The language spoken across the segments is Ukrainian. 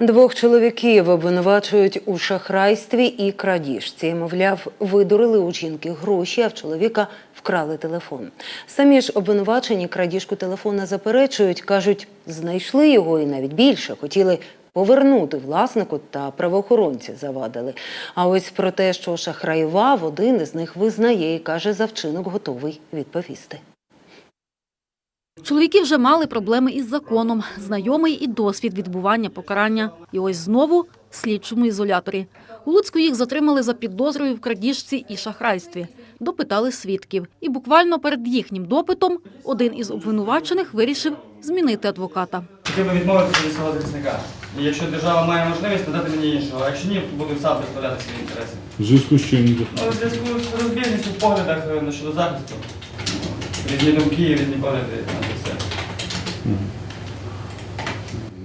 Двох чоловіків обвинувачують у шахрайстві і крадіжці. Мовляв, видурили у жінки гроші, а в чоловіка вкрали телефон. Самі ж обвинувачені крадіжку телефона заперечують, кажуть, знайшли його і навіть більше хотіли повернути власнику та правоохоронці завадили. А ось про те, що шахраював, один із них визнає і каже, за вчинок готовий відповісти. Чоловіки вже мали проблеми із законом, знайомий і досвід відбування покарання. І ось знову в слідчому ізоляторі. У Луцьку їх затримали за підозрою в крадіжці і шахрайстві. Допитали свідків. І буквально перед їхнім допитом один із обвинувачених вирішив змінити адвоката. Хотів би відмовитися від свого захисника. І якщо держава має можливість, надати мені іншого. А якщо ні, буду сам представляти свої інтереси. В зв'язку з чим? Ну, в зв'язку з розбіжністю в поглядах е, щодо захисту. Різні думки, різні погляди.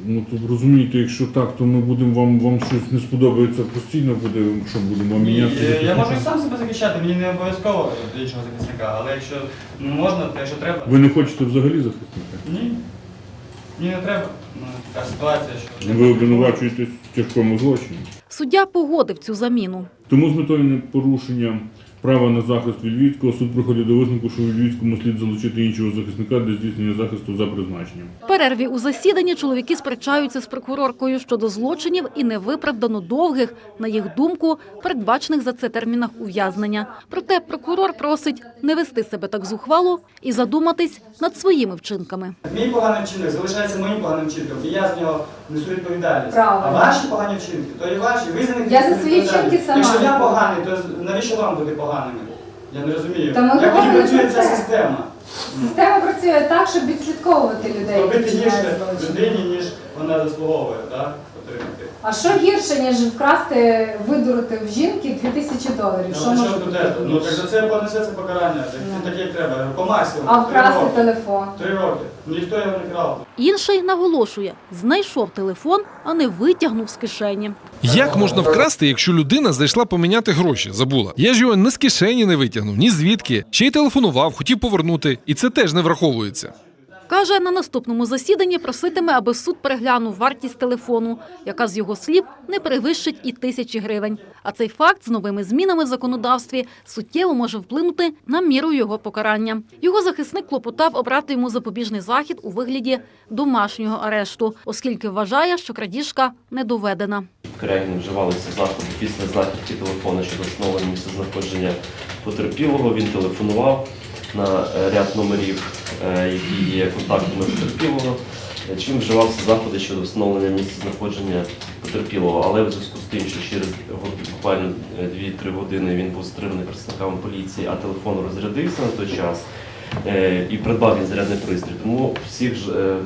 Ну то розумієте, якщо так, то ми будемо вам вам щось не сподобається постійно буде, що будемо вам міняти. е, я можу і сам себе захищати, мені не обов'язково іншого захисника, але якщо можна, то якщо треба. Ви не хочете взагалі захисника? Ні. Ні, не треба. Ну, така ситуація, що. Ви обвинувачуєтесь в тяжкому злочині. Суддя погодив цю заміну. Тому з метою непорушення права на захист Вільвіцького суд приходить до висновку, що Вільвіцькому слід залучити іншого захисника для здійснення захисту за призначенням. В перерві у засіданні чоловіки сперечаються з прокуроркою щодо злочинів і невиправдано довгих, на їх думку, передбачених за це термінах ув'язнення. Проте прокурор просить не вести себе так зухвало і задуматись над своїми вчинками. Мій поганий вчинок залишається моїм поганим вчинком, і я з нього несу відповідальність. Правильно. А ваші погані вчинки, то і ваші. Ви за них Я за свої вчинки сама. Якщо я поганий, то навіщо вам бути поганими? Я не розумію. Та ми Як тоді говоримо працює про ця це. система? Система працює так, щоб відслідковувати людей. Робити які гірше вчиняють злочин. людині, ніж вона заслуговує, так? Отримати. А що гірше, ніж вкрасти, видурити в жінки 2000 доларів? Ну, Що може що бути? Ну так за це понесеться покарання, так, Ну. так як треба, по максимуму. А Три вкрасти роки. телефон? Три роки. Ніхто його не крав. Інший наголошує, знайшов телефон, а не витягнув з кишені. Як можна вкрасти, якщо людина зайшла поміняти гроші? Забула. Я ж його ні з кишені не витягнув, ні звідки. Ще й телефонував, хотів повернути, і це теж не враховується. Каже, на наступному засіданні проситиме, аби суд переглянув вартість телефону, яка з його слів не перевищить і тисячі гривень. А цей факт з новими змінами в законодавстві суттєво може вплинути на міру його покарання. Його захисник клопотав обрати йому запобіжний захід у вигляді домашнього арешту, оскільки вважає, що крадіжка не доведена. Корягін вживалися заходи після знахідки телефона щодо встановлення місця знаходження потерпілого. Він телефонував на е, ряд номерів, е, які є контактами потерпілого. е, Чим вживалися заходи щодо встановлення місця знаходження потерпілого, але в зв'язку з тим, що через буквально е, 2-3 години він був затриманий представниками поліції, а телефон розрядився на той час. І придбав він зарядний пристрій. Тому всіх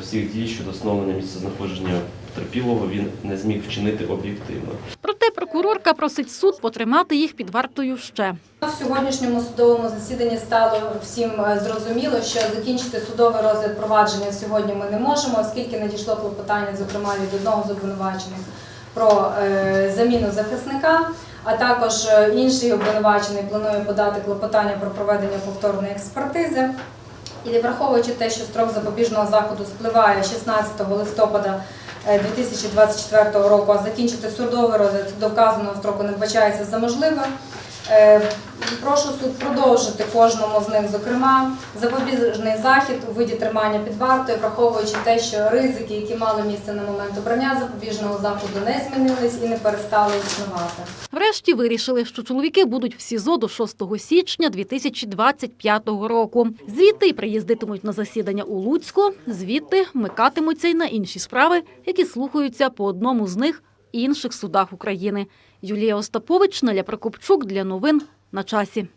всіх дій щодо встановлення місця знаходження потерпілого він не зміг вчинити об'єктивно. Прокурорка просить суд потримати їх під вартою ще. В сьогоднішньому судовому засіданні стало всім е, зрозуміло, що закінчити судовий розгляд провадження сьогодні ми не можемо, оскільки надійшло клопотання, зокрема від одного з обвинувачених про е, заміну захисника. А також е, інший обвинувачений планує подати клопотання про проведення повторної експертизи. І враховуючи те, що строк запобіжного заходу спливає 16 листопада 2024 року, а закінчити судовий розгляд до вказаного строку не вбачається за можливе. Е, Прошу суд продовжити кожному з них, зокрема, запобіжний захід у виді тримання під вартою, враховуючи те, що ризики, які мали місце на момент обрання запобіжного заходу, не змінились і не перестали існувати. Врешті вирішили, що чоловіки будуть в СІЗО до 6 січня 2025 року. Звідти приїздитимуть на засідання у Луцьку, звідти вмикатимуться й на інші справи, які слухаються по одному з них інших судах України. Юлія Остапович, Наля Прокопчук для новин на часі.